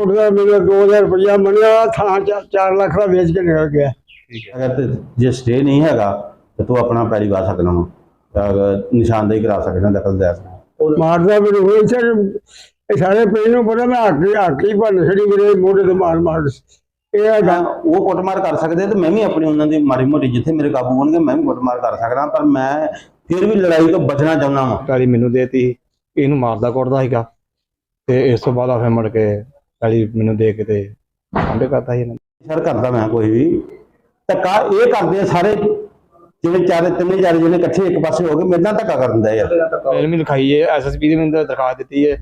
ਉਹਦਾ ਮੈਨੂੰ 2000 ਰੁਪਇਆ ਮੰਨਿਆ ਥਾਂ 4 ਲੱਖ ਦਾ ਵੇਚ ਕੇ ਨਿਕਲ ਗਿਆ। ਠੀਕ ਹੈ। ਅਗਰ ਤੇ ਜੇ ਸਟੇ ਨਹੀਂ ਹੈਗਾ ਤੇ ਤੂੰ ਆਪਣਾ ਪੈਰੀ ਵਾ ਸਕਦਾ ਤਾਂ ਨਿਸ਼ਾਨਦੇਹੀ ਕਰਾ ਸਕਦਾ ਦਖਲ ਦੇ ਸਕਦਾ। ਮਾਰਦਾ ਮੈਨੂੰ ਹੋਈ ਇਹ ਸਾਰੇ ਪਿੰਡ ਨੂੰ ਪਤਾ ਮੈਂ ਹੱਕ ਹੱਕ ਹੀ ਭੰਨ ਛੜੀ ਮੇਰੇ ਮੋਢੇ ਤੇ ਮਾਰ ਮਾਰ। ਇਹ ਉਹ ਕੁੱਟਮਾਰ ਕਰ ਸਕਦੇ ਤੇ ਮੈਂ ਵੀ ਆਪਣੀ ਉਹਨਾਂ ਦੀ ਮਾੜੀ ਮੋਟੀ ਜਿੱਥੇ ਮੇਰੇ ਕਾਬੂ ਹੋਣਗੇ ਮੈਂ ਵੀ ਕੁੱਟਮਾਰ ਕਰ ਸਕਦਾ ਪਰ ਮੈਂ ਫਿਰ ਵੀ ਲੜਾਈ ਤੋਂ ਬਚਣਾ ਚਾਹੁੰਦਾ ਵਾਂ। ਪੈਲੀ ਮੈਨੂੰ ਦੇਤੀ ਇਹਨੂੰ ਮਾਰਦਾ ਕੁੱਟਦਾ ਸੀਗਾ। ਤੇ ਇਸ ਤੋਂ ਬਾਅਦ ਆ ਫਿਰ ਮੁੜ ਕੇ ਪੈਲੀ ਮੈਨੂੰ ਦੇ ਕੇ ਤੇ ਸਾਂਭੇ ਕਰਤਾ ਸੀ ਇਹਨਾਂ ਨੇ। ਸਰ ਕਰਦਾ ਮੈਂ ਕੋਈ ਵੀ। ਧੱਕਾ ਇਹ ਕਰਦੇ ਆ ਸਾਰੇ ਜਿਹੜੇ ਚਾਰੇ ਤਿੰਨੇ ਚਾਰੇ ਜਿਹਨੇ ਇਕੱਠੇ ਇੱਕ ਪਾਸੇ ਹੋ ਗਏ ਮੇਰੇ ਨਾਲ ਧੱਕਾ ਕਰ ਦਿੰਦਾ ਯਾਰ ਮੈਨੂੰ ਵੀ ਲਿਖਾਈ ਹੈ ਐਸਐਸਪੀ ਦੀ ਮੈਨੂੰ ਦਰਖਾਸਤ ਦਿੱਤੀ ਹੈ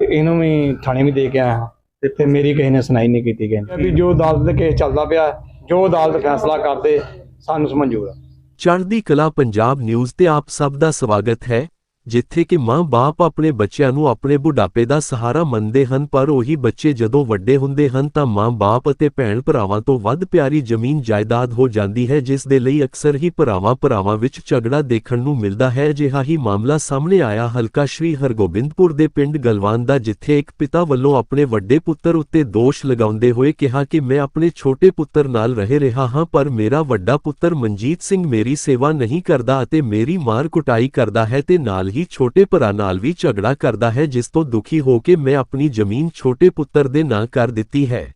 ਤੇ ਇਹਨੂੰ ਵੀ ਥਾਣੇ ਵੀ ਦੇ ਕੇ ਆਇਆ ਹਾਂ। ਤੇ ਫਿਰ ਮੇਰੀ ਕਿਸੇ ਨੇ ਸੁਣਾਈ ਨਹੀਂ ਕੀਤੀ ਗਈ ਵੀ ਜੋ ਅਦਾਲਤ ਦੇ ਕੇਸ ਚੱਲਦਾ ਪਿਆ ਜੋ ਅਦਾਲਤ ਫੈਸਲਾ ਕਰਦੇ ਸਾਨੂੰ ਆ ਚੜ੍ਹਦੀ ਕਲਾ ਪੰਜਾਬ ਨਿਊਜ਼ ਤੇ ਆਪ ਸਭ ਦਾ ਸਵਾਗਤ ਹੈ। ਜਿੱਥੇ ਕਿ ਮਾਂ-ਬਾਪ ਆਪਣੇ ਬੱਚਿਆਂ ਨੂੰ ਆਪਣੇ ਬੁਢਾਪੇ ਦਾ ਸਹਾਰਾ ਮੰਨਦੇ ਹਨ, ਪਰ ਉਹੀ ਬੱਚੇ ਜਦੋਂ ਵੱਡੇ ਹੁੰਦੇ ਹਨ ਤਾਂ ਮਾਂ-ਬਾਪ ਅਤੇ ਭੈਣ-ਭਰਾਵਾਂ ਤੋਂ ਵੱਧ ਪਿਆਰੀ ਜ਼ਮੀਨ ਜਾਇਦਾਦ ਹੋ ਜਾਂਦੀ ਹੈ, ਜਿਸ ਦੇ ਲਈ ਅਕਸਰ ਹੀ ਭਰਾਵਾਂ-ਭਰਾਵਾਂ ਵਿੱਚ ਝਗੜਾ ਦੇਖਣ ਨੂੰ ਮਿਲਦਾ ਹੈ। ਅਜਿਹਾ ਹੀ ਮਾਮਲਾ ਸਾਹਮਣੇ ਆਇਆ ਹਲਕਾ ਸ਼੍ਰੀ ਹਰਗੋਬਿੰਦਪੁਰ ਦੇ ਪਿੰਡ ਗਲਵਾਨ ਦਾ, ਜਿੱਥੇ ਇੱਕ ਪਿਤਾ ਵੱਲੋਂ ਆਪਣੇ ਵੱਡੇ ਪੁੱਤਰ ਉੱਤੇ ਦੋਸ਼ ਲਗਾਉਂਦੇ ਹੋਏ ਕਿਹਾ ਕਿ ਮੈਂ ਆਪਣੇ ਛੋਟੇ ਪੁੱਤਰ ਨਾਲ ਰਹਿ ਰਿਹਾ ਹਾਂ, ਪਰ ਮੇਰਾ ਵੱਡਾ ਪੁੱਤਰ ਮਨਜੀਤ ਸਿੰਘ ਮੇਰੀ ਸੇਵਾ ਨਹੀਂ ਕਰਦਾ ਅਤੇ ਮੇਰੀ ਮਾਰ ਕੁਟਾਈ ਕਰਦਾ ਹੈ ਤੇ ਨਾਲ ਹੀ ਛੋਟੇ ਭਰਾ ਨਾਲ ਵੀ ਝਗੜਾ ਕਰਦਾ ਹੈ ਜਿਸ ਤੋਂ ਦੁਖੀ ਹੋ ਕੇ ਮੈਂ ਆਪਣੀ ਜ਼ਮੀਨ ਛੋਟੇ ਪੁੱਤਰ ਦੇ ਨਾਂ ਕਰ ਦਿੱਤੀ ਹੈ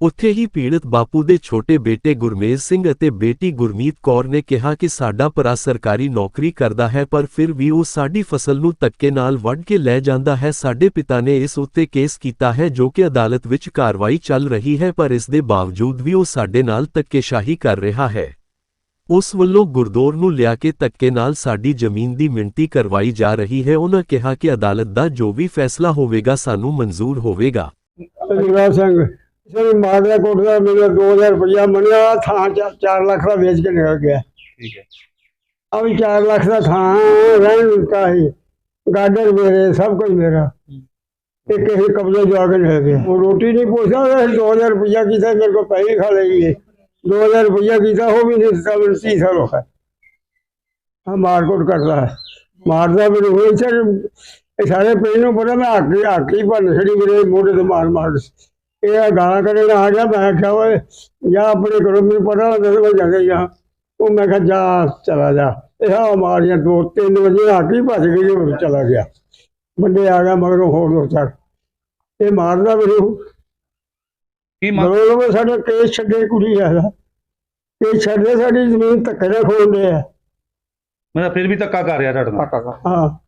ਉੱਥੇ ਹੀ ਪੀੜਤ ਬਾਪੂ ਦੇ ਛੋਟੇ ਬੇਟੇ ਗੁਰਮੇਜ ਸਿੰਘ ਅਤੇ ਬੇਟੀ ਗੁਰਮੀਤ ਕੌਰ ਨੇ ਕਿਹਾ ਕਿ ਸਾਡਾ ਭਰਾ ਸਰਕਾਰੀ ਨੌਕਰੀ ਕਰਦਾ ਹੈ ਪਰ ਫਿਰ ਵੀ ਉਹ ਸਾਡੀ ਫਸਲ ਨੂੰ ਧੱਕੇ ਨਾਲ ਵੱਢ ਕੇ ਲੈ ਜਾਂਦਾ ਹੈ ਸਾਡੇ ਪਿਤਾ ਨੇ ਇਸ ਉੱਤੇ ਕੇਸ ਕੀਤਾ ਹੈ ਜੋ ਕਿ ਅਦਾਲਤ ਵਿੱਚ ਕਾਰਵਾਈ ਚੱਲ ਰਹੀ ਹੈ ਪਰ ਇਸ ਦੇ ਬਾਵਜੂਦ ਵੀ ਉਹ ਸਾਡੇ ਨਾਲ ਧੱਕੇਸ਼ਾਹੀ ਕਰ ਰਿਹਾ ਹੈ ਉਸ ਵੱਲੋਂ ਗੁਰਦੌਰ ਨੂੰ ਲਿਆ ਕੇ ਧੱਕੇ ਨਾਲ ਸਾਡੀ ਜ਼ਮੀਨ ਦੀ ਮਿਣਤੀ ਕਰਵਾਈ ਜਾ ਰਹੀ ਹੈ। ਉਹਨਾਂ ਕਿਹਾ ਕਿ ਅਦਾਲਤ ਦਾ ਜੋ ਵੀ ਫੈਸਲਾ ਹੋਵੇਗਾ ਸਾਨੂੰ ਮਨਜ਼ੂਰ ਹੋਵੇਗਾ। ਜਗਰਾਜ ਸਿੰਘ ਸਰ ਮਾਰਦਾ ਕੋਟਦਾ ਮੈਨੂੰ 2000 ਰੁਪਇਆ ਮੰਨਿਆ ਥਾਂ 4 ਲੱਖ ਦਾ ਵੇਚ ਕੇ ਨਿਕਲ ਗਿਆ। ਠੀਕ ਹੈ। ਆ ਵੀ 4 ਲੱਖ ਦਾ ਥਾਂ ਰਹਿਣ ਦਿੱਤਾ ਸੀ। ਗਾਰਡਨ ਮੇਰੇ ਸਭ ਕੁਝ ਮੇਰਾ। ਇਹ ਕਿਸੇ ਕਬਜ਼ੇ ਜਾ ਕੇ ਨਿਕਲ ਗਿਆ। ਉਹ ਰੋਟੀ ਨਹੀਂ ਪੁੱਛਦਾ ਉਹ 2000 ਰੁਪਇਆ ਕੀਤਾ ਮੇਰੇ ਕੋਲ ਪੈਸੇ ਖਾ ਲਈਏ 2000 ਰੁਪਇਆ ਕੀਤਾ ਉਹ ਵੀ ਨਹੀਂ ਦਿੱਤਾ, ਮੈਨੂੰ 30 ਸਾਲ ਹੋ ਗਏ। ਆ ਮਾਰਕੋਟ ਕਰਦਾ ਹੈ। ਮਾਰਦਾ ਮੈਨੂੰ ਹੋਈ ਸਰ, ਇਹ ਸਾਰੇ ਪਿੰਡ ਨੂੰ ਪਤਾ, ਮੈਂ ਹੱਕ ਹੱਕ ਹੀ ਭੰਨ ਛੜੀ ਮੇਰੇ ਮੋਢੇ ਤੇ ਮਾਰ ਮਾਰ ਇਹ ਗਾਲਾਂ ਕੱਢਣ ਆ ਗਿਆ, ਮੈਂ ਕਿਹਾ ਓਏ, ਜਾਂ ਆਪਣੇ ਘਰੋਂ, ਮੈਨੂੰ ਪਤਾ ਹੁੰਦਾ ਸੀ ਮੈਂ ਜਾਂਦੇ ਜਾਂ ਉਹ ਮੈਂ ਕਿਹਾ, ਜਾ, ਚਲਾ ਜਾ। ਇਹ ਆ ਮਾਰੀਆਂ ਦੋ, ਤਿੰਨ ਵਜੇ ਹੱਕ ਹੀ ਭੱਜ ਗਈ ਚਲਾ ਗਿਆ। ਬੰਦੇ ਆ ਗਿਆ ਮਗਰੋਂ, ਹੋਰ ਦੋ ਚਾਰ। ਇਹ ਮਾਰਦਾ ਮੈਨੂੰ। ਕੀ ਮੰਗ ਉਹ ਸਾਡਾ ਕੇਸ ਛੱਡੇ ਕੁੜੀ ਆ ਇਹ ਛੱਡੇ ਸਾਡੀ ਜ਼ਮੀਨ ਧੱਕੇ ਨਾਲ ਖੋਲਦੇ ਆ। ਮੈਂ ਫਿਰ ਵੀ ਧੱਕਾ ਕਰ ਰਿਹਾ ਤੁਹਾਡੇ ਨਾਲ? ਹਾਂ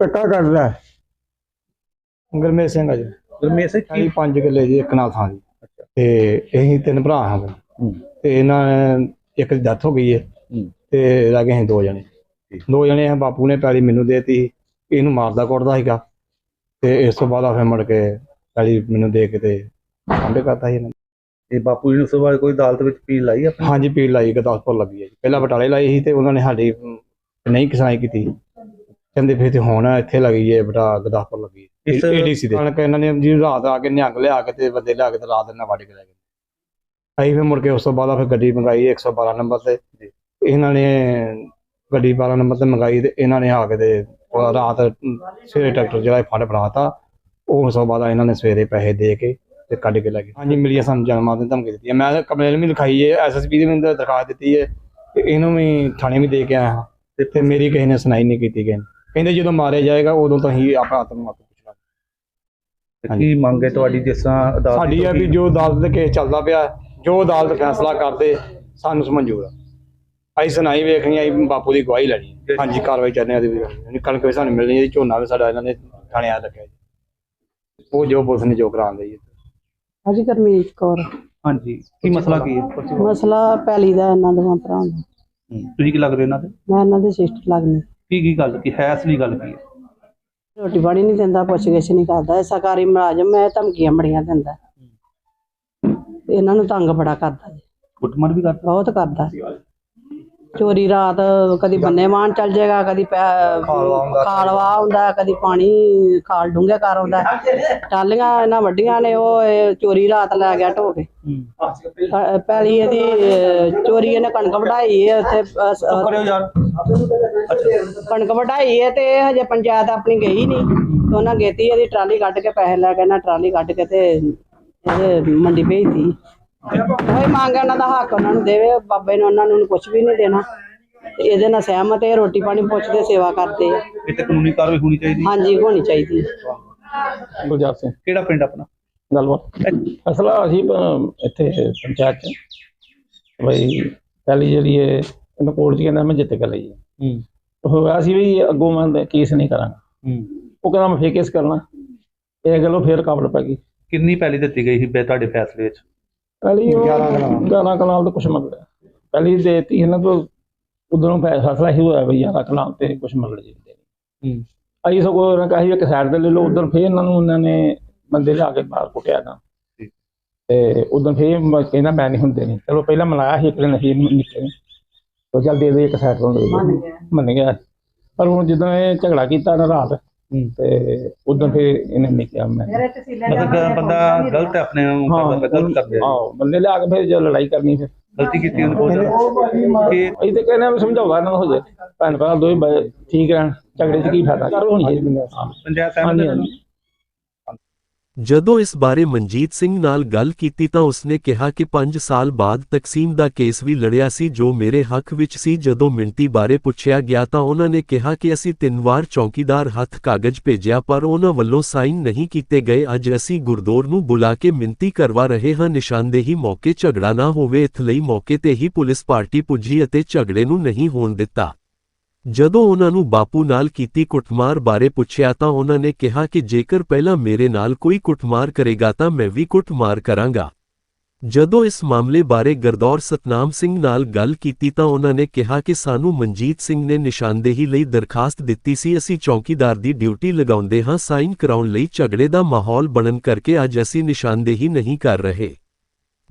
ਧੱਕਾ ਕਰਦਾ ਹੈ। ਗੁਰਮੇਜ ਸਿੰਘ ਆ ਜੀ। ਗੁਰਮੇਸ਼ ਸਿੰਘ ਅਸੀਂ ਪੰਜ ਕਿੱਲੇ ਜੀ ਇੱਕ ਨਾਲ ਥਾਂ ਜੀ। ਤੇ ਅਸੀਂ ਤਿੰਨ ਭਰਾ ਹਾਂ। ਤੇ ਇਹਨਾਂ ਇੱਕ ਦੀ ਡੈਥ ਹੋ ਗਈ ਹੈ ਹੂੰ। ਤੇ ਰਹਿ ਗਏ ਅਸੀਂ ਦੋ ਜਣੇ। ਦੋ ਜਣੇ ਆ ਬਾਪੂ ਨੇ ਪੈਲੀ ਮੈਨੂੰ ਦੇਤੀ ਇਹਨੂੰ ਮਾਰਦਾ ਕੁੱਟਦਾ ਸੀਗਾ। ਤੇ ਇਸ ਤੋਂ ਬਾਅਦ ਆ ਫਿਰ ਮੁੜ ਕੇ ਪੈਲੀ ਮੈਨੂੰ ਦੇ ਕੇ ਤੇ ਸਾਂਭੇ ਕਰਤਾ ਸੀ ਇਹਨਾਂ ਨੇ। ਤੇ ਬਾਪੂ ਜੀ ਨੇ ਬਾਅਦ ਕੋਈ ਅਦਾਲਤ ਵਿੱਚ ਅਪੀਲ ਲਾਈ ਆਪਣੀ? ਹਾਂਜੀ ਪੀੜ ਲਾਈ ਗਦਾਸਪੁਰ ਲੱਗੀ ਹੈ ਜੀ। ਪਹਿਲਾਂ ਬਟਾਲੇ ਲਾਈ ਸੀ ਤੇ ਉਹਨਾਂ ਨੇ ਸਾਡੀ ਅਮ, ਨਹੀਂ ਕਿਸਾਈ ਕੀਤੀ। ਕਹਿੰਦੇ ਫਿਰ ਤੇ ਹੁਣ ਇੱਥੇ ਲੱਗੀ ਹੈ ਬਟਾ ਗਦਾਸਪੁਰ ਲੱਗੀ ਹੈ ਇਸ- ਏਡੀਸੀ ਦੇ। ਕਣਕ ਇਹਨਾਂ ਨੇ ਜੀ ਰਾਤ ਆ ਕੇ ਨਿਹੰਗ ਲਿਆ ਕੇ ਤੇ ਬੰਦੇ ਲਿਆ ਕੇ ਤੇ ਰਾਤ ਇਹਨਾਂ ਵੱਢ ਕੇ ਲੈ ਗਏ। ਅਸੀਂ ਫਿਰ ਮੁੜ ਕੇ ਉਸ ਤੋਂ ਬਾਅਦ ਫਿਰ ਗੱਡੀ ਮੰਗਾਈ 112 ਨੰਬਰ ਤੇ। ਇਹਨਾਂ ਨੇ ਗੱਡੀ 12 ਨੰਬਰ ਤੇ ਮੰਗਾਈ ਤੇ ਇਹਨਾਂ ਨੇ ਆ ਕੇ ਤੇ ਉਹ ਰਾਤ ਅਮ, ਸਵੇਰੇ ਟਰੈਕਟਰ ਜਿਹੜਾ ਇਹ ਫੜ ਫੜਾਤਾ ਉਹ ਉਸ ਤੋਂ ਬਾਅਦ ਇਹਨਾਂ ਨੇ ਸਵੇਰੇ ਪੈਸੇ ਦੇ ਕੇ ਤੇ ਕੱਢ ਕੇ ਲੈ ਗਏ। ਹਾਂਜੀ ਮਿਲੀ ਆ ਸਾਨੂੰ ਜਨਮਾਂ ਦੀ ਧਮਕੀ ਦਿੱਤੀ ਹੈ ਮੈਂ ਕੰਪਲੇਨ ਵੀ ਲਿਖਾਈ ਹੈ ਐਸਐਸਪੀ ਦੀ ਮੈਨੂੰ ਦਰਖਾਸਤ ਦਿੱਤੀ ਹੈ ਤੇ ਇਹਨੂੰ ਵੀ ਥਾਣੇ ਵੀ ਦੇ ਕੇ ਆਇਆ ਹਾਂ। ਤੇ ਫਿਰ ਮੇਰੀ ਕਿਸੇ ਨੇ ਸੁਣਾਈ ਨਹੀਂ ਕੀਤੀ ਗਈ ਕਹਿੰਦੇ ਜਦੋਂ ਮਾਰਿਆ ਜਾਏਗਾ ਉਦੋਂ ਤਾਂ ਹੀ ਆਪ ਪੁੱਛਣਾ। ਤੇ ਕੀ ਮੰਗ ਹੈ ਤੁਹਾਡੀ ਜਿਸ ਤਰ੍ਹਾਂ ਅਦਾਲਤ ਸਾਡੀ ਹੈ ਵੀ ਜੋ ਅਦਾਲਤ ਦੇ ਕੇਸ ਚੱਲਦਾ ਪਿਆ ਜੋ ਅਦਾਲਤ ਫੈਸਲਾ ਕਰਦੇ ਸਾਨੂੰ ਮਨਜ਼ੂਰ ਆ ਅਸੀਂ ਸੁਣਾਈ ਵੇਖਣੀ ਆਈ ਬਾਪੂ ਦੀ ਗਵਾਹੀ ਲੈਣੀ। ਹਾਂਜੀ ਕਾਰਵਾਈ ਕਰਨੀ ਆ ਦੀ ਵੀ ਕਣਕ ਵੀ ਸਾਨੂੰ ਮਿਲਣੀ ਹੈ ਝੋਨਾ ਵੀ ਸਾਡਾ ਇਹਨਾਂ ਨੇ ਥਾਣੇ ਆ ਰੱਖਿਆ ਜੀ। ਉਹ ਜੋ ਪੁਲਿਸ ਨੇ ਜੋ ਕਰਾਉਂਦੇ ਜੀ। ਹਾਂਜੀ ਗੁਰਮੀਤ ਕੌਰ। ਹਾਂਜੀ ਕੀ ਮਸਲਾ ਕੀ ਹੈ? ਮਸਲਾ ਪੈਲੀ ਦਾ ਇਹਨਾਂ ਦੋਵਾਂ ਭਰਾਵਾਂ ਦਾ। ਹੂੰ। ਤੁਸੀਂ ਕੀ ਲੱਗ ਰਹੇ ਇਹਨਾਂ ਦੇ ਮੈਂ ਇਹਨਾਂ ਦੇ ਸਿਸਟਰ ਲੱਗਣੀ ਕੀ ਕੀ ਗੱਲ ਕੀ ਹੈ ਅਸਲੀ ਗੱਲ ਕੀ ਹੈ? ਰੋਟੀ ਪਾਣੀ ਨਹੀਂ ਦਿੰਦਾ ਪੁੱਛ ਗਿੱਛ ਨਹੀਂ ਕਰਦਾ ਇਹ ਸਰਕਾਰੀ ਮੁਲਾਜ਼ਮ ਹੈ ਧਮਕੀਆਂ ਬੜੀਆਂ ਦਿੰਦਾ। ਤੇ ਇਹਨਾਂ ਨੂੰ ਤੰਗ ਬੜਾ ਕਰਦਾ ਜੀ। ਕੁੱਟਮਾਰ ਵੀ ਕਰਦਾ? ਬਹੁਤ ਕਰਦਾ। ਚੋਰੀ ਰਾਤ ਕਦੀ ਬੰਨੇ ਮਾਨ ਚੱਲ ਜਾਏਗਾ ਕਦੀ ਖਾਲਵਾ ਹੁੰਦਾ। ਕਦੀ ਪਾਣੀ ਖਾਲ ਡੂੰਘੇ ਕਰ ਆਉਂਦਾ ਟਾਲੀਆਂ ਇਹਨਾਂ ਵੱਡੀਆਂ ਨੇ ਉਹ ਚੋਰੀ ਰਾਤ ਲੈ ਗਿਆ ਢੋ ਕੇ। ਪ- ਪੈਲੀ ਇਹਦੀ ਚੋਰੀ ਇਹਨੇ ਕਣਕ ਵਢਾਈ ਹੈ ਉੱਥੇ ਕਣਕ ਵਢਾਈ ਹੈ ਤੇ ਹਜੇ ਪੰਚਾਇਤ ਆਪਣੀ ਗਈ ਨਹੀਂ ਤੇ ਉਹਨਾਂ ਗੇਤੀ ਇਹਦੀ ਟਰਾਲੀ ਕੱਢ ਕੇ ਪੈਸੇ ਲੈ ਕੇ ਨਾ ਟਰਾਲੀ ਕੱਢ ਕੇ ਤੇ ਮੰਡੀ ਭੇਜਦੀ ਕੋਈ ਮੰਗ ਉਹਨਾਂ ਦਾ ਹੱਕ ਉਹਨਾਂ ਨੂੰ ਦੇਵੇ ਬਾਬੇ ਨੇ ਉਹਨਾਂ ਨੂੰ ਕੁਝ ਵੀ ਨਹੀਂ ਦੇਣਾ। ਤੇ ਇਹਦੇ ਨਾਲ ਸਹਿਮਤ ਹੈ ਰੋਟੀ ਪਾਣੀ ਪੁੱਛਦੇ ਸੇਵਾ ਕਰਦੇ ਆ। ਇਹ ਤੇ ਕਾਨੂੰਨੀ ਕਾਰਵਾਈ ਹੋਣੀ ਚਾਹੀਦੀ ਹਾਂਜੀ ਹੋਣੀ ਚਾਹੀਦੀ ਹੈ। ਸਿੰਘ। ਕਿਹੜਾ ਪਿੰਡ ਆਪਣਾ? ਗੱਲਬਾਤ। ਅਸਲਾ ਅਸੀਂ ਅਹ, ਇੱਥੇ ਪੰਚਾਇਤ ਚ। ਬਈ ਪਹਿਲੀ ਜਿਹੜੀ ਹੈ ਇਹਨੂੰ ਕੋਰਟ ਚ ਕਹਿੰਦਾ ਮੈਂ ਜਿੱਤ ਕੇ ਲਈ ਹੈ। ਹੂੰ ਹੋਇਆ ਸੀ ਵੀ ਅੱਗੋਂ ਮੈਂ ਕੇਸ ਨਹੀਂ ਕਰਾਂਗਾ। ਹੂੰ। ਉਹ ਕਹਿੰਦਾ ਮੈਂ ਫੇਰ ਕੇਸ ਕਰਨਾ। ਇਹ ਗੱਲੋਂ ਫੇਰ ਕਾਬਲ ਪੈ ਗਈ। ਕਿੰਨੀ ਪਹਿਲੀ ਦਿੱਤੀ ਗਈ ਸੀ ਬੇ ਤੁਹਾਡੇ ਫੈਸਲੇ ਵਿੱਚ? ਪਹਿਲੀ ਉਹ ਗਿਆਰਾਂ ਕਨਾਲ। 11 ਕਨਾਲ ਤੋਂ ਕੁਛ ਮੰਗਦਾ। ਪਹਿਲੀ ਦੇਤੀ ਇਹਨਾਂ ਤੋਂ ਉਧਰੋਂ ਫੈਸਲਾ ਹੀ ਹੋਇਆ ਵੀ 11 ਕਨਾਲ ਤੇ ਕੁਛ ਮੰਗ ਲਈ ਹੂੰ। ਅਸੀਂ ਸਗੋਂ ਉਹਨਾਂ ਕਹੀ ਇੱਕ ਸਾਈਡ ਤੇ ਲੈ ਲਓ ਉਧਰ ਫੇਰ ਇਹਨਾਂ ਨੂੰ ਉਹਨਾਂ ਨੇ ਬੰਦੇ ਲਿਆ ਕੇ ਬਾਹਰ ਕੁੱਟਿਆ ਨਾ। ਤੇ ਉਦੋਂ ਫੇਰ ਕਹਿੰਦਾ ਮੈਂ ਨਹੀਂ ਹੁੰਦੇ ਨਹੀਂ ਚਲੋ ਪਹਿਲਾਂ ਮਨਾਇਆ ਸੀ ਇੱਕ ਦਿਨ ਅਸੀਂ ਨਿਕਲੇ ਉਹ ਚੱਲ ਦੇ ਦੇ ਇੱਕ ਸਾਈਡ ਤੋਂ ਮੰਨ ਗਿਆ। ਪਰ ਹੁਣ ਜਦੋਂ ਇਹ ਝਗੜਾ ਕੀਤਾ ਨਾ ਰਾਤ। ਤੇ ਉਦੋਂ ਫੇਰ ਇਹਨੇ ਨਹੀਂ ਕਿਹਾ ਮੈਂ। ਮਤਲਬ ਕਿ ਬੰਦਾ ਗਲਤ ਹੈ ਆਪਣੇ ਨੂੰ ਹਾਂ ਗਲਤ ਕਰਦੇ ਆ। ਹਾਂ ਬੰਦੇ ਲਿਆ ਕੇ ਫਿਰ ਜੋ ਲੜਾਈ ਕਰਨੀ ਫਿਰ। ਗਲਤੀ ਕੀਤੀ ਉਹਨੇ ਬਹੁਤ ਕਿ ਤੇ ਕਹਿੰਦੇ ਸਮਝਾਉਂਦਾ ਇਹਨਾਂ ਨੂੰ ਹੋ ਜਾਏ। ਭੈਣ ਭਰਾ ਦੋਵੇਂ ਠੀਕ ਰਹਿਣ ਝਗੜੇ 'ਚ ਕੀ ਫਾਇਦਾ? ਕਰ ਹੋਣੀ ਚਾਹੀਦੀ ਹਾਂ। ਪੰਚਾਇਤ ਹਾਂਜੀ ਜਦੋਂ ਇਸ ਬਾਰੇ ਮਨਜੀਤ ਸਿੰਘ ਨਾਲ ਗੱਲ ਕੀਤੀ ਤਾਂ ਉਸਨੇ ਕਿਹਾ ਕਿ 5 ਸਾਲ ਬਾਅਦ ਤਕਸੀਮ ਦਾ ਕੇਸ ਵੀ ਲੜਿਆ ਸੀ ਜੋ ਮੇਰੇ ਹੱਕ ਵਿੱਚ ਸੀ। ਜਦੋਂ ਮਿੰਟੀ ਬਾਰੇ ਪੁੱਛਿਆ ਗਿਆ ਤਾਂ ਉਹਨਾਂ ਨੇ ਕਿਹਾ ਕਿ ਅਸੀਂ ਤਿੰਨ ਵਾਰ ਚੌਕੀਦਾਰ ਹੱਥ ਕਾਗਜ਼ ਭੇਜਿਆ ਪਰ ਉਹਨਾਂ ਵੱਲੋਂ ਸਾਈਨ ਨਹੀਂ ਕੀਤੇ ਗਏ। ਅੱਜ ਅਸੀਂ ਗੁਰਦੌਰ ਨੂੰ ਬੁਲਾ ਕੇ ਮਿੰਤੀ ਕਰਵਾ ਰਹੇ ਹਾਂ। ਨਿਸ਼ਾਨਦੇਹੀ ਮੌਕੇ ਝਗੜਾ ਨਾ ਹੋਵੇ। ਇਸ ਲਈ ਮੌਕੇ ਤੇ ਹੀ ਪੁਲਿਸ ਪਾਰਟੀ ਪੁੱਜੀ ਅਤੇ ਝਗੜੇ ਨੂੰ ਨਹੀਂ ਹੋਣ ਦਿੱਤਾ। ਜਦੋਂ ਉਹਨਾਂ ਨੂੰ ਬਾਪੂ ਨਾਲ ਕੀਤੀ ਕੁੱਟਮਾਰ ਬਾਰੇ ਪੁੱਛਿਆ ਤਾਂ ਉਹਨਾਂ ਨੇ ਕਿਹਾ ਕਿ ਜੇਕਰ ਪਹਿਲਾਂ ਮੇਰੇ ਨਾਲ ਕੋਈ ਕੁੱਟਮਾਰ ਕਰੇਗਾ ਤਾਂ ਮੈਂ ਵੀ ਕੁੱਟਮਾਰ ਕਰਾਂਗਾ। ਜਦੋਂ ਇਸ ਮਾਮਲੇ ਬਾਰੇ ਗਰਦੌਰ ਸਤਨਾਮ ਸਿੰਘ ਨਾਲ ਗੱਲ ਕੀਤੀ ਤਾਂ ਉਹਨਾਂ ਨੇ ਕਿਹਾ ਕਿ ਸਾਨੂੰ ਮਨਜੀਤ ਸਿੰਘ ਨੇ ਨਿਸ਼ਾਨਦੇਹੀ ਲਈ ਦਰਖਾਸਤ ਦਿੱਤੀ ਸੀ, ਅਸੀਂ ਚੌਕੀਦਾਰ ਦੀ ਡਿਊਟੀ ਲਗਾਉਂਦੇ ਹਾਂ, ਸਾਈਨ ਕਰਾਉਣ ਲਈ ਝਗੜੇ ਦਾ ਮਾਹੌਲ ਬਣਨ ਕਰਕੇ ਅੱਜ ਅਸੀਂ ਨਿਸ਼ਾਨਦੇਹੀ ਨਹੀਂ ਕਰ ਰਹੇ।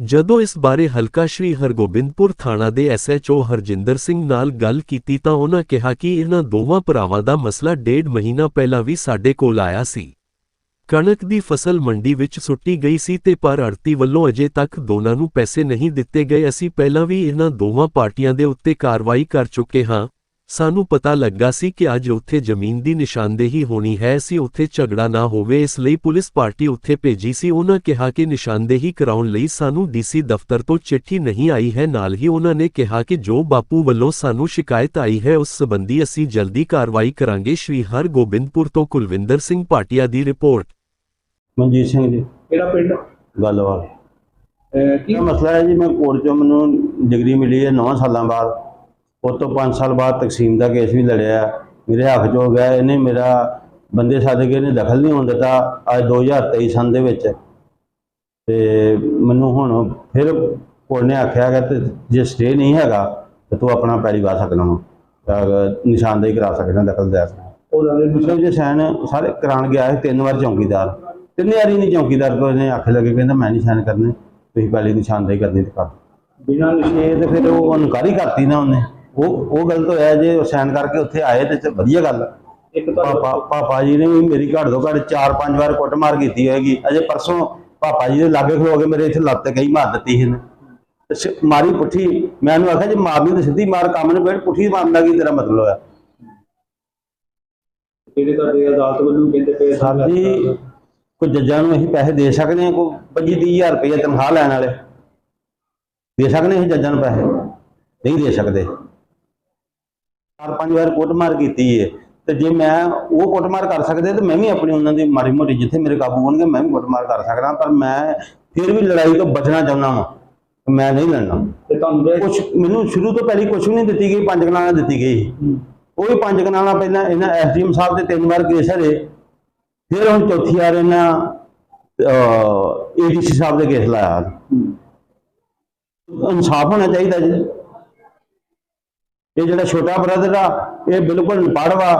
ਜਦੋਂ ਇਸ ਬਾਰੇ ਹਲਕਾ ਸ਼੍ਰੀ ਹਰਗੋਬਿੰਦਪੁਰ ਥਾਣਾ ਦੇ ਐਸਐਚਓ ਹਰਜਿੰਦਰ ਸਿੰਘ ਨਾਲ ਗੱਲ ਕੀਤੀ ਤਾਂ ਉਹਨਾਂ ਕਿਹਾ ਕਿ ਇਹਨਾਂ ਦੋਵਾਂ ਭਰਾਵਾਂ ਦਾ ਮਸਲਾ ਡੇਢ ਮਹੀਨਾ ਪਹਿਲਾਂ ਵੀ ਸਾਡੇ ਕੋਲ ਆਇਆ ਸੀ। ਕਣਕ ਦੀ ਫਸਲ ਮੰਡੀ ਵਿੱਚ ਸੁੱਟੀ ਗਈ ਸੀ ਤੇ ਪਰ ਆੜਤੀ ਵੱਲੋਂ ਅਜੇ ਤੱਕ ਦੋਨਾਂ ਨੂੰ ਪੈਸੇ ਨਹੀਂ ਦਿੱਤੇ ਗਏ। ਅਸੀਂ ਪਹਿਲਾਂ ਵੀ ਇਹਨਾਂ ਦੋਵਾਂ ਪਾਰਟੀਆਂ ਦੇ ਉੱਤੇ ਕਾਰਵਾਈ ਕਰ ਚੁੱਕੇ ਹਾਂ। ਸਾਨੂੰ ਪਤਾ ਲੱਗਾ ਸੀ ਕਿ ਅੱਜ ਉੱਥੇ ਜ਼ਮੀਨ ਦੀ ਨਿਸ਼ਾਨਦੇਹੀ ਹੋਣੀ ਹੈ ਅਸੀਂ ਉੱਥੇ ਝਗੜਾ ਨਾ ਹੋਵੇ ਇਸ ਲਈ ਪੁਲਿਸ ਪਾਰਟੀ ਉੱਥੇ ਭੇਜੀ ਸੀ। ਉਹਨਾਂ ਕਿਹਾ ਕਿ ਨਿਸ਼ਾਨਦੇਹੀ ਕਰਾਉਣ ਲਈ ਸਾਨੂੰ ਡੀਸੀ ਦਫ਼ਤਰ ਤੋਂ ਚਿੱਠੀ ਨਹੀਂ ਆਈ ਹੈ ਨਾਲ ਹੀ ਉਹਨਾਂ ਨੇ ਕਿਹਾ ਕਿ ਜੋ ਬਾਪੂ ਵੱਲੋਂ ਸਾਨੂੰ ਸ਼ਿਕਾਇਤ ਆਈ ਹੈ ਉਸ ਸੰਬੰਧੀ ਅਸੀਂ ਜਲਦੀ ਕਾਰਵਾਈ ਕਰਾਂਗੇ। ਸ਼੍ਰੀ ਹਰਗੋਬਿੰਦਪੁਰ ਤੋਂ ਕੁਲਵਿੰਦਰ ਸਿੰਘ ਪਾਟਿਆ ਦੀ ਰਿਪੋਰਟ। ਮਨਜੀਤ ਸਿੰਘ ਜੀ। ਕਿਹੜਾ ਪਿੰਡ? ਗੱਲਬਾਤ ਅਹ ਕੀ ਮਸਲਾ ਹੈ ਜੀ ਮੈਂ ਕੋਰਟ ਚੋਂ ਮੈਨੂੰ ਡਿਗਰੀ ਮਿਲੀ ਹੈ 9 ਸਾਲਾਂ ਬਾਅਦ। ਉਸ ਤੋਂ 5 ਸਾਲ ਬਾਅਦ ਤਕਸੀਮ ਦਾ ਕੇਸ ਵੀ ਲੜਿਆ। ਮੇਰੇ ਹੱਥ 'ਚ ਹੋ ਗਿਆ ਇਹਨੇ ਮੇਰਾ ਬੰਦੇ ਸੱਦ ਕੇ ਇਹਨੇ ਦਖਲ ਨਹੀਂ ਹੋਣ ਦਿੱਤਾ ਅੱਜ 2023 ਸੰਨ ਦੇ ਵਿੱਚ। ਤੇ ਮੈਨੂੰ ਹੁਣ ਫਿਰ ਕੋਰਟ ਨੇ ਆਖਿਆ ਕਿ ਤੇ ਜੇ ਸਟੇ ਨਹੀਂ ਹੈਗਾ ਤੇ ਤੂੰ ਆਪਣਾ ਪੈਰੀ ਵਾ। ਸਕਣਾ ਨਿਸ਼ਾਨਦੇਹੀ ਕਰਾ ਸਕਣਾ ਦਖਲ ਦੇ ਸਕਣਾ ਉਹਦਾ ਦੇ ਮਤਲਬ ਜੇ ਸੈਨ ਸਾਰੇ ਕਰਾਉਣ ਗਿਆ ਸੀ ਤਿੰਨ ਵਾਰ ਚੌਕੀਦਾਰ। ਤਿੰਨੇ ਵਾਰੀ ਨਹੀਂ ਚੌਕੀਦਾਰ ਕੋਲ ਨੇ ਆਖੇ ਲੱਗੇ ਕਹਿੰਦਾ ਮੈਂ ਨਹੀਂ ਸਾਈਨ ਕਰਨੇ ਤੁਸੀਂ ਪਹਿਲੀ ਨਿਸ਼ਾਨਦੇਹੀ ਕਰਨੀ ਤੇ ਕਰ ਬਿਨਾਂ ਤੇ ਫਿਰ ਉਹ ਅਨਕਾਰੀ ਕਰਤੀ ਨਾ ਉਹਨੇ? ਉਹ ਉਹ ਗਲਤ ਹੋਇਆ ਜੇ ਉਹ ਸਾਈਨ ਕਰਕੇ ਉੱਥੇ ਆਏ ਤੇ ਵਧੀਆ ਗੱਲ ਆ। ਇੱਕ ਪਾਪਾ ਪਾਪਾ ਜੀ ਨੇ ਵੀ ਮੇਰੀ ਘੱਟ ਤੋਂ ਘੱਟ ਚਾਰ ਪੰਜ ਵਾਰ ਕੁੱਟਮਾਰ ਕੀਤੀ ਹੋਏਗੀ। ਅਜੇ ਪਰਸੋਂ ਪਾਪਾ ਜੀ ਦੇ ਲਾਗੇ ਖਲੋ ਕੇ ਮੇਰੇ ਇੱਥੇ ਲੱਤ ਤੇ ਕਈ ਮਾਰ ਦਿੱਤੀ ਇਹਨੇ। ਤੇ ਸ- ਮਾਰੀ ਪੁੱਠੀ ਮੈਂ ਉਹਨੂੰ ਆਖਿਆ ਜੇ ਮਾਰਨੀ ਤਾਂ ਸਿੱਧੀ ਮਾਰ ਕੰਮ ਨੂੰ ਬੈਠ ਪੁੱਠੀ ਮਾਰਨ ਦਾ ਕੀ ਤੇਰਾ ਮਤਲਬ ਹੋਇਆ ਜਿਹੜੇ ਤੁਹਾਡੇ ਅਦਾਲਤ ਵੱਲੋਂ ਕਹਿੰਦੇ ਪਏ ਸਰ ਜੀ ਕੋਈ ਜੱਜਾਂ ਨੂੰ ਅਸੀਂ ਪੈਸੇ ਦੇ ਸਕਦੇ ਹਾਂ ਕੋਈ 25 ਹਜ਼ਾਰ ਰੁਪਏ ਤਨਖਾਹ ਲੈਣ ਵਾਲੇ। ਦੇ ਸਕਦੇ ਹਾਂ ਅਸੀਂ ਜੱਜਾਂ ਨੂੰ ਪੈਸੇ? ਨਹੀਂ ਦੇ ਸਕਦੇ। ਚਾਰ ਪੰਜ ਵਾਰ ਕੁੱਟਮਾਰ ਕੀਤੀ ਹੈ ਤੇ ਜੇ ਮੈਂ ਉਹ ਕੁੱਟਮਾਰ ਕਰ ਸਕਦੇ ਤੇ ਮੈਂ ਵੀ ਆਪਣੀ ਉਹਨਾਂ ਦੀ ਮਾੜੀ ਮੋਟੀ ਜਿੱਥੇ ਮੇਰੇ ਕਾਬੂ ਹੋਣਗੇ ਮੈਂ ਵੀ ਕੁੱਟਮਾਰ ਕਰ ਸਕਦਾ ਪਰ ਮੈਂ ਫਿਰ ਵੀ ਲੜਾਈ ਤੋਂ ਬਚਣਾ ਚਾਹੁੰਦਾ ਹਾਂ ਮੈਂ ਨਹੀਂ ਲੜਨਾ। ਤੇ ਤੁਹਾਨੂੰ ਕੁਛ ਮੈਨੂੰ ਸ਼ੁਰੂ ਤੋਂ ਪਹਿਲੀ ਵੀ ਨਹੀਂ ਦਿੱਤੀ ਗਈ ਪੰਜ ਕਨਾਲਾਂ ਦਿੱਤੀ ਗਈ। ਉਹ ਵੀ ਪੰਜ ਕਨਾਲਾਂ ਪਹਿਲਾਂ ਇਹਨਾਂ ਐਸਡੀਐਮ ਸਾਹਿਬ ਤੇ ਤਿੰਨ ਵਾਰ ਕੇਸ ਹਰੇ ਫਿਰ ਹੁਣ ਚੌਥੀ ਵਾਰ ਇਹਨਾਂ ਏਡੀਸੀ ਸਾਹਿਬ ਦੇ ਕੇਸ ਲਾਇਆ। ਇਨਸਾਫ ਹੋਣਾ ਚਾਹੀਦਾ ਜੀ। ਇਹ ਜਿਹੜਾ ਛੋਟਾ ਬ੍ਰਦਰ ਆ ਇਹ ਬਿਲਕੁਲ ਪੜਵਾ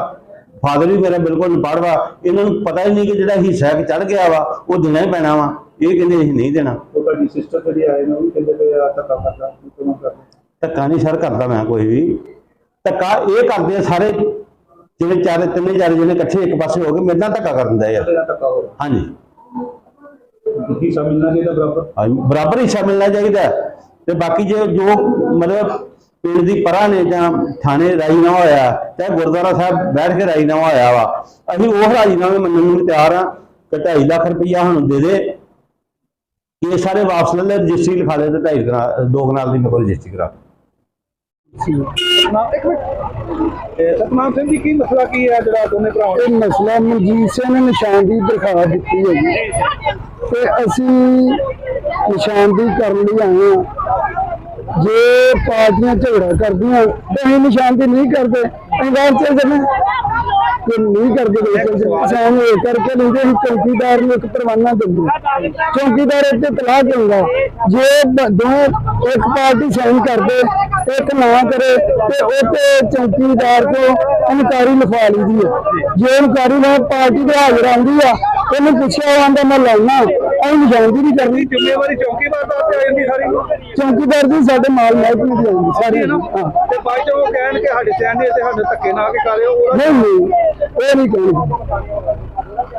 ਫਾਦਰ ਵੀ ਮੇਰਾ ਬਿਲਕੁਲ ਪੜਵਾ ਇਹਨਾਂ ਨੂੰ ਪਤਾ ਹੀ ਨਹੀਂ ਕਿ ਜਿਹੜਾ ਹਿੱਸਾ ਚੜ ਗਿਆ ਵਾ ਉਹ ਦੇਣਾ ਹੀ ਪੈਣਾ ਵਾ। ਇਹ ਕਹਿੰਦੇ ਅਸੀਂ ਨਹੀਂ ਦੇਣਾ। ਤੁਹਾਡੀ ਸਿਸਟਰ ਜਿਹੜੀ ਆਏ ਨੇ ਉਹ ਵੀ ਕਹਿੰਦੇ ਪਏ ਆ ਤਾਂ ਕੰਮ ਕਰਦਾ ਕਿਉਂ ਕਰਦਾ। ਧੱਕਾ ਨਹੀਂ ਸਰ ਕਰਦਾ ਮੈਂ ਕੋਈ ਵੀ। ਧੱਕਾ ਇਹ ਕਰਦੇ ਆ ਸਾਰੇ ਜਿਹੜੇ ਚਾਰੇ ਤਿੰਨੇ ਚਾਰੇ ਜਿਹੜੇ ਇਕੱਠੇ ਇੱਕ ਪਾਸੇ ਹੋ ਕੇ ਮੇਰੇ ਨਾਲ ਧੱਕਾ ਕਰਨ ਦਾ ਯਾਰ ਹੋ ਹਾਂਜੀ। ਚਾਹੀਦਾ ਬਰਾਬਰ? ਬਰਾਬਰ ਹਿੱਸਾ ਮਿਲਣਾ ਚਾਹੀਦਾ। ਹੈ। ਤੇ ਬਾਕੀ ਜੇ ਜੋ ਮਤਲਬ ਪਿੰਡ ਦੀ ਪਰਾਂ ਨੇ ਜਾਂ ਥਾਣੇ ਰਾਜੀਨਾਮਾ ਹੋਇਆ ਚਾਹੇ ਗੁਰਦੁਆਰਾ ਸਾਹਿਬ ਬੈਠ ਕੇ ਰਾਜੀਨਾਮਾ ਹੋਇਆ ਵਾ ਅਸੀਂ ਉਹ ਰਾਜੀਨਾਮੇ ਮੰਨਣ ਨੂੰ ਤਿਆਰ ਆ ਕਿ 2.5 ਲੱਖ ਰੁਪਈਆ ਸਾਨੂੰ ਦੇ ਦੇ। ਇਹ ਸਾਰੇ ਵਾਪਸ ਲੈ ਲੈ ਰਜਿਸਟਰੀ ਲਿਖਾ ਦੇ ਤੇ ਢਾਈ ਕਰਾ ਦੋ ਕਨਾਲ ਦੀ ਮੇਰੇ ਕੋਲ ਰਜਿਸਟਰੀ ਕਰਾ ਸਤਨਾਮ ਇੱਕ ਮਿੰਟ। ਇਹ ਸਤਨਾਮ ਸਿੰਘ ਜੀ ਕੀ ਮਸਲਾ ਕੀ ਹੈ ਜਿਹੜਾ ਦੋਨੇ ਭਰਾਵਾਂ ਇਹ ਮਸਲਾ ਮਨਜੀਤ ਸਿੰਘ ਨੇ ਨਿਸ਼ਾਨਦੀ ਦਰਖਾਸਤ ਦਿੱਤੀ ਹੈ ਜੀ ਤੇ ਅਸੀਂ ਨਿਸ਼ਾਨਦੀ ਕਰਨ ਲਈ ਆਏ ਹਾਂ। ਜੇ ਪਾਰਟੀਆਂ ਝਗੜਾ ਕਰਦੀਆਂ ਤੇ ਅਸੀਂ ਨਿਸ਼ਾਨਦੀ ਨਹੀਂ ਕਰਦੇ ਅੰਗਾਰ ਬਾਹਰ ਜਾਂਦੇ ਹਾਂ। ਨਹੀਂ ਕਰਦੇ ਤਾਂ ਸਾਨੂੰ ਇਹ ਕਰਕੇ ਨਹੀਂ ਅਸੀਂ ਚੌਕੀਦਾਰ ਨੂੰ ਇੱਕ ਪਰਵਾਨਾ ਦਿੰਦੇ। ਚੌਕੀਦਾਰ ਇੱਥੇ ਤਲਾਕ ਦਿੰਦਾ ਜੇ ਦੋ ਇੱਕ ਪਾਰਟੀ ਸਾਈਨ ਕਰਦੇ, ਇੱਕ ਨਾ ਕਰੇ, ਤੇ ਉਹ ਤੇ ਚੌਕੀਦਾਰ ਤੋਂ ਇਨਕਾਰੀ ਲਿਖਵਾ ਲਈਦੀ ਹੈ। ਜੇ ਇਨਕਾਰੀ ਨਾਲ ਪਾਰਟੀ ਦੇ ਹਾਜ਼ਰ ਆਉਂਦੀ ਆ, ਉਹਨੂੰ ਪੁੱਛਿਆ ਜਾਂਦਾ, ਮੈਂ ਲਾਉਣਾ। ਅਸੀਂ ਨਿਸ਼ਾਨਦੀ ਨਹੀਂ ਕਰਨੀ ਜ਼ਿੰਮੇਵਾਰੀ ਚੌਕੀਦਾਰ ਦਾ ਤੇ ਆ ਜਾਂਦੀ ਸਾਰੀ। ਚੌਕੀਦਾਰ ਜੀ ਸਾਡੇ ਮਾਲ ਮਹਿਕਮੇ ਦੀ ਆਉਂਦੀ ਸਾਰੀ ਹਾਂ ਤੇ ਬਾਅਦ ਚ ਉਹ ਕਹਿਣ ਕਿ ਸਾਡੇ ਸੈਨੇ ਤੇ ਸਾਡੇ ਧੱਕੇ ਨਾ ਕੇ ਕਰਿਓ ਉਹ ਨਹੀਂ ਨਹੀਂ ਉਹ ਨਹੀਂ ਕਹਿਣਗੇ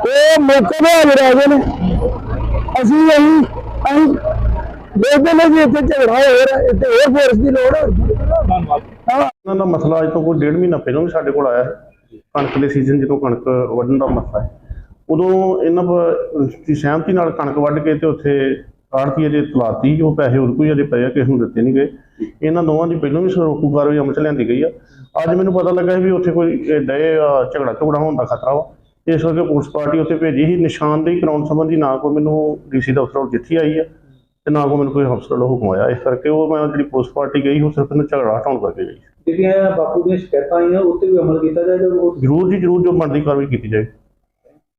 ਉਹ ਮੌਕੇ ਤੇ ਹਾਜ਼ਰ ਆ ਗਏ ਨੇ। ਅਸੀਂ ਅਸੀਂ ਅਸੀਂ ਦੇਖਦੇ ਨੇ ਵੀ ਇੱਥੇ ਝਗੜਾ ਹੋ ਰਿਹਾ ਇੱਥੇ ਹੋਰ ਫੋਰਸ ਦੀ ਲੋੜ ਹੈ ਹਾਂ। ਇਹਨਾਂ ਦਾ ਮਸਲਾ ਅੱਜ ਤੋਂ ਕੋਈ ਡੇਢ ਮਹੀਨਾ ਪਹਿਲਾਂ ਵੀ ਸਾਡੇ ਕੋਲ ਆਇਆ ਹੈ ਕਣਕ ਦੇ ਸੀਜ਼ਨ ਜਦੋਂ ਕਣਕ ਵੱਢਣ ਦਾ ਮਸਲਾ ਹੈ। ਉਦੋਂ ਇਹਨਾਂ ਦੀ ਸਹਿਮਤੀ ਨਾਲ ਕਣਕ ਵੱਢ ਕੇ ਤੇ ਉੱਥੇ ਆੜਤੀਏ ਦੇ ਤਲਾਤੀ ਉਹ ਪੈਸੇ ਹੋਰ ਕੋਈ ਅਜੇ ਪਏ ਆ ਕਿਸੇ ਨੂੰ ਦਿੱਤੇ ਨਹੀਂ ਗਏ। ਇਹਨਾਂ ਦੋਵਾਂ ਦੀ ਪਹਿਲਾਂ ਵੀ ਸਰੋਕੂ ਕਾਰਵਾਈ ਅਮਲ ਚ ਲਿਆਂਦੀ ਗਈ ਆ। ਅੱਜ ਮੈਨੂੰ ਪਤਾ ਲੱਗਾ ਵੀ ਉੱਥੇ ਕੋਈ ਡਏ ਝਗੜਾ ਝਗੜਾ ਹੋਣ ਦਾ ਖਤਰਾ ਵਾ। ਇਸ ਕਰਕੇ ਪੁਲਿਸ ਪਾਰਟੀ ਉੱਥੇ ਭੇਜੀ ਸੀ ਨਿਸ਼ਾਨਦੇਹੀ ਕਰਾਉਣ ਸੰਬੰਧੀ ਨਾ ਕੋਈ ਮੈਨੂੰ ਡੀਸੀ ਦਫ਼ਤਰੋਂ ਚਿੱਠੀ ਆਈ ਆ ਤੇ ਨਾ ਕੋਈ ਮੈਨੂੰ ਕੋਈ ਹਸਪਤਾਲ ਹੁਕਮ ਆਇਆ। ਇਸ ਕਰਕੇ ਉਹ ਮੈਂ ਜਿਹੜੀ ਪੁਲਿਸ ਪਾਰਟੀ ਗਈ ਉਹ ਸਿਰਫ ਇਹਨੂੰ ਝਗੜਾ ਹਟਾਉਣ ਕਰਕੇ ਗਈ। ਜਿਹੜੀਆਂ ਬਾਪੂ ਦੀਆਂ ਸ਼ਿਕਾਇਤਾਂ ਆਈਆਂ ਉੱਤੇ ਵੀ ਅਮਲ ਕੀਤਾ ਜਾਏਗਾ ਉਹ ਜ਼ਰੂਰ ਜੀ ਜ਼ਰੂਰ ਜੋ ਬਣਦੀ ਕਾਰਵਾਈ ਕੀਤੀ ਜਾਏ।